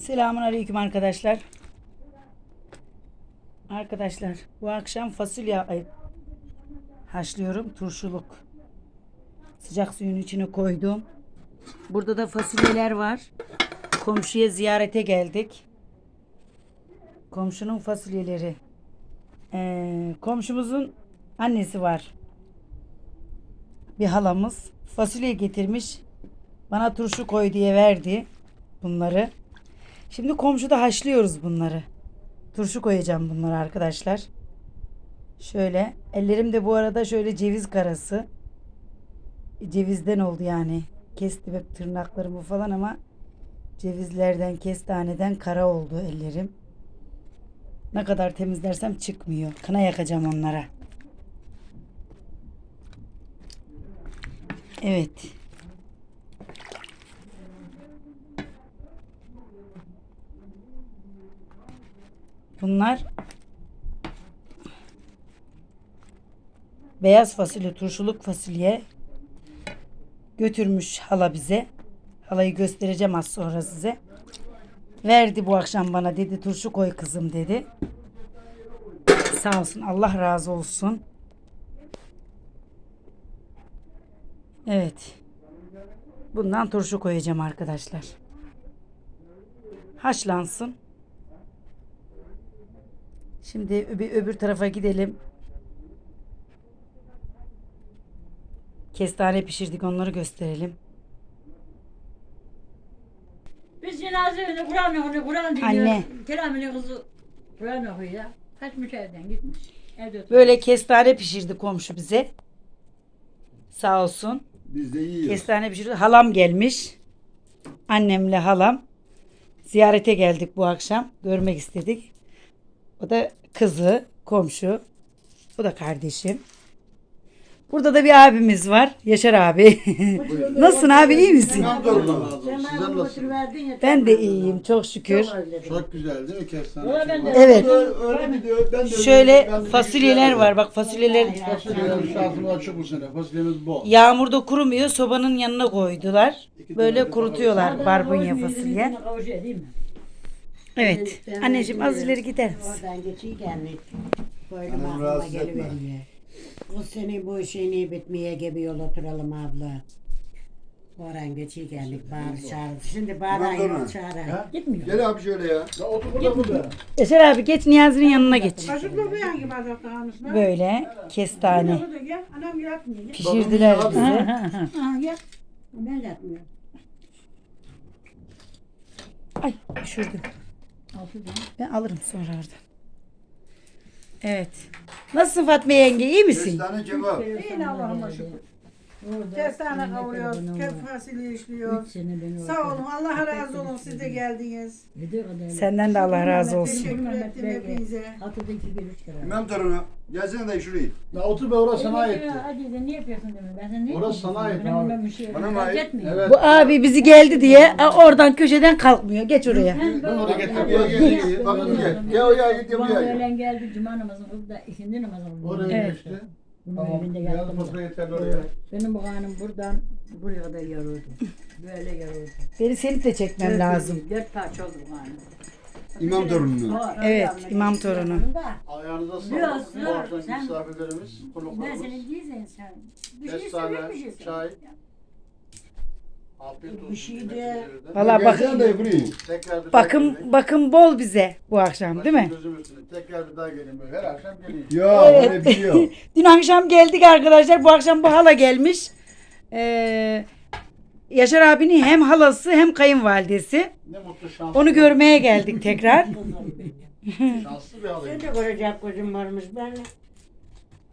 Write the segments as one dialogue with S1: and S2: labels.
S1: Selamun Aleyküm arkadaşlar. Arkadaşlar bu akşam fasulye haşlıyorum. Turşuluk. Sıcak suyun içine koydum. Burada da fasulyeler var. Komşuya ziyarete geldik. Komşunun fasulyeleri. Ee, komşumuzun annesi var. Bir halamız fasulye getirmiş. Bana turşu koy diye verdi bunları. Şimdi komşuda haşlıyoruz bunları. Turşu koyacağım bunları arkadaşlar. Şöyle ellerimde bu arada şöyle ceviz karası. Cevizden oldu yani. Kestim hep tırnaklarımı falan ama cevizlerden, kestaneden kara oldu ellerim. Ne kadar temizlersem çıkmıyor. Kına yakacağım onlara. Evet. Bunlar beyaz fasulye, turşuluk fasulye götürmüş hala bize. Halayı göstereceğim az sonra size. Verdi bu akşam bana dedi turşu koy kızım dedi. Sağ olsun Allah razı olsun. Evet. Bundan turşu koyacağım arkadaşlar. Haşlansın. Şimdi öbür, öbür tarafa gidelim. Kestane pişirdik onları gösterelim.
S2: Biz cenazede Kur'an okuyor, Kur'an dinliyor.
S1: Anne.
S2: Kerem'in kızı Kur'an okuyor. Kaçmış evden gitmiş. Evde oturuyor.
S1: Böyle kestane pişirdi komşu bize. Sağ olsun.
S3: Biz de yiyoruz.
S1: Kestane pişirdi. Halam gelmiş. Annemle halam. Ziyarete geldik bu akşam. Görmek istedik. O da kızı, komşu. O da kardeşim. Burada da bir abimiz var. Yaşar abi. Nasılsın abi iyi misin?
S3: Nasıl?
S1: Ben de iyiyim çok şükür.
S2: Çok
S3: güzel değil mi kestane?
S2: Ulan ben de-
S1: Evet.
S3: Öyle mi diyor? Ben de öyle
S1: Şöyle
S3: de
S1: fasulyeler var. Bak fasulyeler
S3: Fasulyeler şansımız açık bu sene. Fasulyemiz bol.
S1: yağmurda kurumuyor. Sobanın yanına koydular. Böyle kurutuyorlar barbunya fasulye.
S2: kavuşuyor değil mi?
S1: Evet. Anneciğim az ileri gider misin?
S4: Oradan geçiyken koydum
S3: Hanım
S4: aklıma
S3: rahatsız etme.
S4: geliveriyor. Bu sene bu işini bitmeye gibi yol oturalım abla. Oradan geçiyken bağır çağır. Şimdi bağır
S3: İmam torunum.
S4: ayol çağır.
S3: Ha?
S2: Gitmiyor.
S3: Gel abi şöyle ya. Ya otur burada burada.
S1: Yaşar abi geç Niyazi'nin yanına geç.
S5: Kaşıklı bir hangi bardakta almışlar?
S1: Böyle kestane
S5: gel. Anam yatmıyor. Gel.
S1: pişirdiler
S3: Bakın
S1: bize.
S5: Ha, gel.
S4: Ben yatmıyorum.
S1: Ay düşürdüm. Ben alırım sonra oradan. Evet. Nasılsın Fatma yenge iyi misin?
S3: Kestane kebap.
S5: İyi Allah'ıma şükür. Kestane kavuruyoruz, kök fasulye işliyoruz. Sağ olun, Allah razı olsun siz de geldiniz.
S1: Senden de Allah razı olsun.
S5: Teşekkür ettim hepinize.
S2: Haftada iki bir üç kere.
S3: İmam torunu. Gelsene de şurayı.
S6: Ya otur be orası sana aitti.
S2: Hadi sen ne yapıyorsun demin? Ben sen ne
S6: Orası sana ait
S2: Ben
S6: abi.
S2: bilmem bir şey.
S3: Bana mı ait?
S6: Evet.
S1: Bu abi bizi geldi diye a, oradan köşeden kalkmıyor. Geç oraya.
S2: Ben
S6: Ben oraya getirdim.
S3: Gel gel gel. Bak gel. Gel o ya git
S2: Bana
S3: yapıyor.
S2: öğlen geldi cuma namazını kıldı da ikindi namazını kıldı.
S6: Oraya
S1: Evet.
S6: geçti.
S2: Bunun
S6: Tamam.
S2: evinde
S6: Beyaz
S2: yattım.
S6: fasulye yeterli oraya.
S2: Benim bu kanım buradan buraya kadar yarıldı. Böyle yarıldı.
S1: Beni seni de çekmem lazım.
S2: Dört parça oldu bu kanım.
S3: İmam torununu.
S1: Evet imam torunu.
S6: Ayağınıza sağlık.
S2: yok,
S6: Ortadaki
S2: sen-
S6: misafirlerimiz,
S2: Ben
S6: konuklarımız.
S2: senin değilsen sen. Bir şey söylüyor şey
S6: çay. Afiyet olsun.
S4: Bir şey de-
S1: Valla bak
S3: Gelsene de burayı.
S6: Tekrar bir
S1: bakım
S6: daha
S1: bakım bol bize bu akşam değil mi?
S6: Gözüm üstüne. Tekrar bir daha gelin böyle. Her akşam gelin.
S3: Ya öyle biliyor.
S1: Dün akşam geldik arkadaşlar. Bu akşam bu hala gelmiş. Ee, Yaşar abinin hem halası hem kayınvalidesi.
S6: Ne mutlu şanslı.
S1: Onu görmeye geldik tekrar.
S6: Şanslı bir halayım.
S4: Sen de görecek gözüm varmış ben.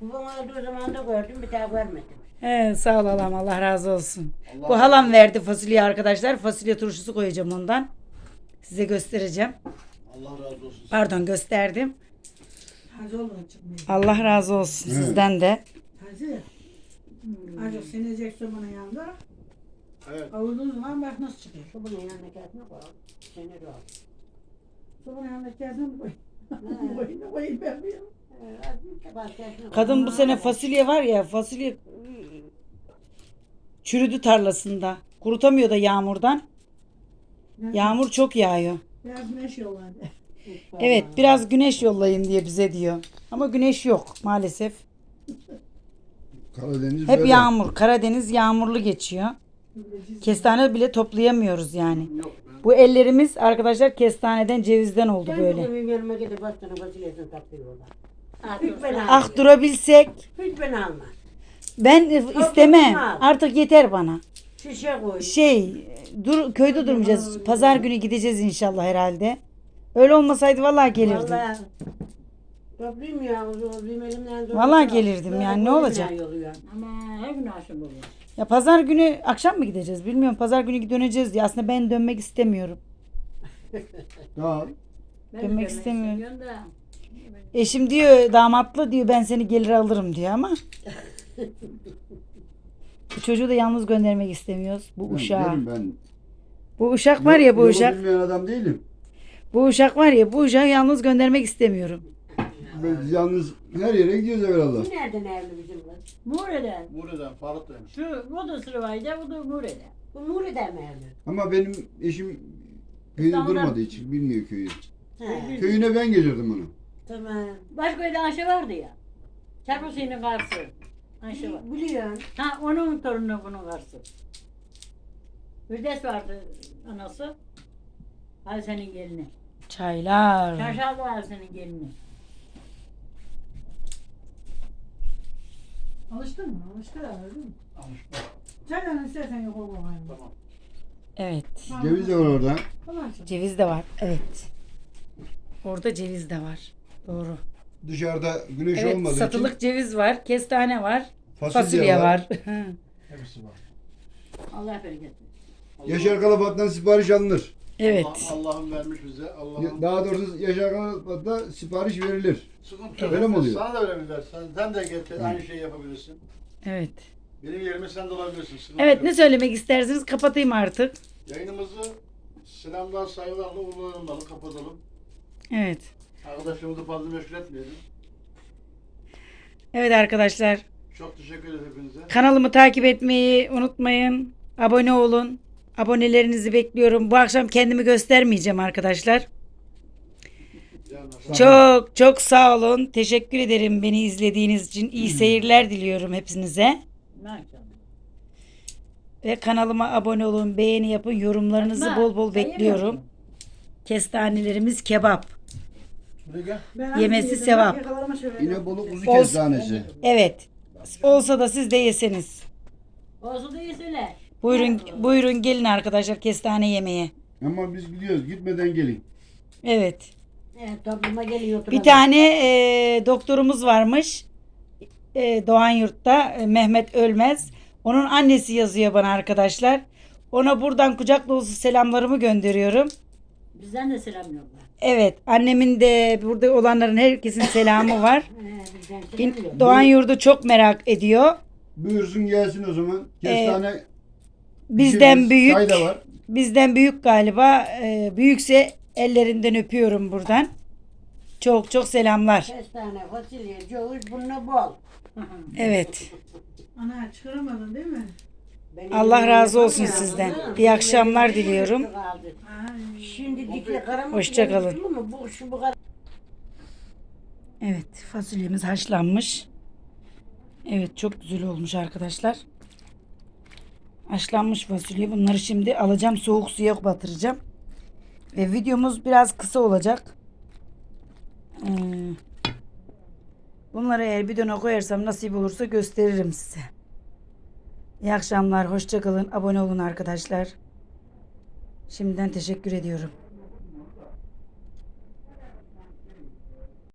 S4: Babam olduğu zaman da gördüm bir daha görmedim.
S1: He, sağ ol halam Allah razı olsun.
S6: Allah
S1: Bu halam verdi fasulye arkadaşlar. Fasulye turşusu koyacağım ondan. Size göstereceğim.
S6: Allah razı olsun.
S1: Pardon gösterdim.
S5: Hacı olun çıkmıyor.
S1: Allah razı olsun sizden de.
S5: Hacı. Hacı sinecek sobanın yanında.
S6: Evet.
S5: Kavurduğun zaman bak nasıl çıkıyor.
S4: Bunun yanına gelme koy. Seni de al.
S5: Sobanın yanında gelsin koy. Koyun koyun ben biliyorum.
S1: Kadın bu sene fasulye var ya fasulye çürüdü tarlasında. Kurutamıyor da yağmurdan. Yağmur çok yağıyor.
S5: Biraz güneş yolladı.
S1: Evet biraz güneş yollayın diye bize diyor. Ama güneş yok maalesef.
S3: Karadeniz
S1: Hep
S3: böyle.
S1: yağmur. Karadeniz yağmurlu geçiyor. Kestane bile toplayamıyoruz yani. Bu ellerimiz arkadaşlar kestaneden cevizden oldu
S4: Ben
S1: böyle.
S4: bugün gidip. Hiç ben.
S1: Ah durabilsek.
S4: Hiç ben
S1: istemem. Artık yeter bana.
S4: Şişe koy.
S1: Şey dur köyde durmayacağız. Pazar günü gideceğiz inşallah herhalde. Öyle olmasaydı vallahi gelirdim.
S4: Vallahi. Toplayayım ya. Toplayayım elimden. zor
S1: Vallahi
S4: tutar.
S1: gelirdim yani, ne olacak?
S2: Ama her gün aşım oluyor.
S1: Ya pazar günü akşam mı gideceğiz bilmiyorum. Pazar günü döneceğiz diye. Aslında ben dönmek istemiyorum.
S3: Tamam.
S2: Ben
S1: Dönmek
S2: de
S1: istemiyorum.
S2: Da.
S1: Eşim diyor damatlı diyor ben seni gelir alırım diyor ama. Bu çocuğu da yalnız göndermek istemiyoruz. Bu
S3: Ben
S1: uşağı.
S3: derim ben.
S1: Bu uşak var ya bu
S3: Yolu
S1: uşak.
S3: bilmeyen adam değilim.
S1: Bu uşak var ya bu uşağı yalnız göndermek istemiyorum.
S3: Biz yalnız her yere gidiyoruz evvelallah.
S4: Bu nereden evli bizim kız?
S2: Muğre'den.
S6: Muğre'den Faruk demiş.
S2: Şu bu da Sırvay'da bu da Muğre'den.
S4: Bu Nuri'den mi evli?
S3: Ama benim eşim köyde
S2: İstanbul'da-
S3: durmadığı için bilmiyor köyü.
S4: He.
S3: Köyüne ben gelirdim onu.
S4: Tamam.
S2: Başköy'de Ayşe vardı ya. Çarpısı'nın karısı. Ayşe var.
S4: Biliyorsun.
S2: Ha onun torunu bunun karısı. Hürdes vardı anası. Ayşe'nin gelini.
S1: Çaylar.
S2: Çarşaflı Ayşe'nin gelini.
S5: Alıştın mı? Alıştı herhalde değil mi? Sen de istersen yok o.
S6: Tamam.
S1: Evet.
S3: Ceviz de var orada.
S5: Tamam canım.
S1: Ceviz de var. Evet. Orada ceviz de var. Doğru.
S3: Dışarıda güneş
S1: Evet
S3: olmadığı
S1: satılık ceviz var. Kestane var.
S3: için
S1: Fasulye, var.
S6: Hepsi var.
S2: Allah bereket versin.
S3: Yaşar Kalafat'tan sipariş alınır.
S1: Evet.
S6: Allah- Allah'ım vermiş bize. Allah'ım.
S3: Daha doğrusu Yaşar Kalafat'ta sipariş verilir.
S6: Sıkıntı yok.
S3: Öyle mi oluyor?
S6: Sana da verebilirler. Sen, sen de getir. Aynı şeyi yapabilirsin.
S1: Evet.
S6: Benim yerime sen de olabilirsin. Sıkıntı
S1: Evet
S6: yok.
S1: ne söylemek istersiniz? Kapatayım artık.
S6: Yayınımızı selamlar saygılarla uğurlayalım. Kapatalım.
S1: Evet.
S6: Arkadaşlarımızı fazla meşgul etmeyelim.
S1: Evet arkadaşlar.
S6: Çok teşekkür ederim hepinize.
S1: Kanalımı takip etmeyi unutmayın. Abone olun. Abonelerinizi bekliyorum. Bu akşam kendimi göstermeyeceğim arkadaşlar. Çok çok sağ olun. Teşekkür ederim beni izlediğiniz için. İyi seyirler diliyorum hepinize.
S2: Maşallah.
S1: Ve kanalıma abone olun, beğeni yapın, yorumlarınızı bol bol bekliyorum. Kestanelerimiz kebap. Yemesi sevap.
S5: yakalarıma şöyle
S3: İnebolu
S5: yaptım.
S3: kuzu kestanesi.
S1: Evet. Olsa da siz de yeseniz.
S2: Olsun da iyisiyle.
S1: Buyurun buyurun gelin arkadaşlar kestane yemeye.
S3: Ama biz gidiyoruz. Gitmeden gelin.
S1: Evet.
S4: Evet topluma geliyor.
S1: Bir tane e, doktorumuz varmış. E, Doğan Yurt'ta e, Mehmet Ölmez. Onun annesi yazıyor bana arkadaşlar. Ona buradan kucak dolusu selamlarımı gönderiyorum.
S2: Bizden de selam yolla.
S1: Evet, annemin de burada olanların herkesin selamı var.
S4: He, bizden
S1: Doğan Yurdu çok merak ediyor.
S3: Buyursun gelsin o zaman. Kestane
S1: Bizden
S3: pişiririz.
S1: büyük,
S3: Çay da var.
S1: bizden büyük galiba. E, büyükse ellerinden öpüyorum buradan. Çok çok selamlar.
S4: Kestane, fasulye, ceviz bununla bol.
S1: Evet.
S5: Ana çıkaramadın değil mi?
S4: Ben
S1: Allah razı olsun
S4: yapamıyorum,
S1: sizden. İyi akşamlar diliyorum.
S5: Ay.
S4: Şimdi dikle karamı
S1: Hoşça kalın.
S4: Bu, şu bu kadar.
S1: Evet fasulyemiz haşlanmış. Evet çok güzel olmuş arkadaşlar. Haşlanmış fasulye. Bunları şimdi alacağım soğuk suya batıracağım. Ve videomuz biraz kısa olacak. Ee, bunları eğer bidona koyarsam nasip olursa gösteririm size. İyi akşamlar. Hoşça kalın. Abone olun arkadaşlar. Şimdiden teşekkür ediyorum.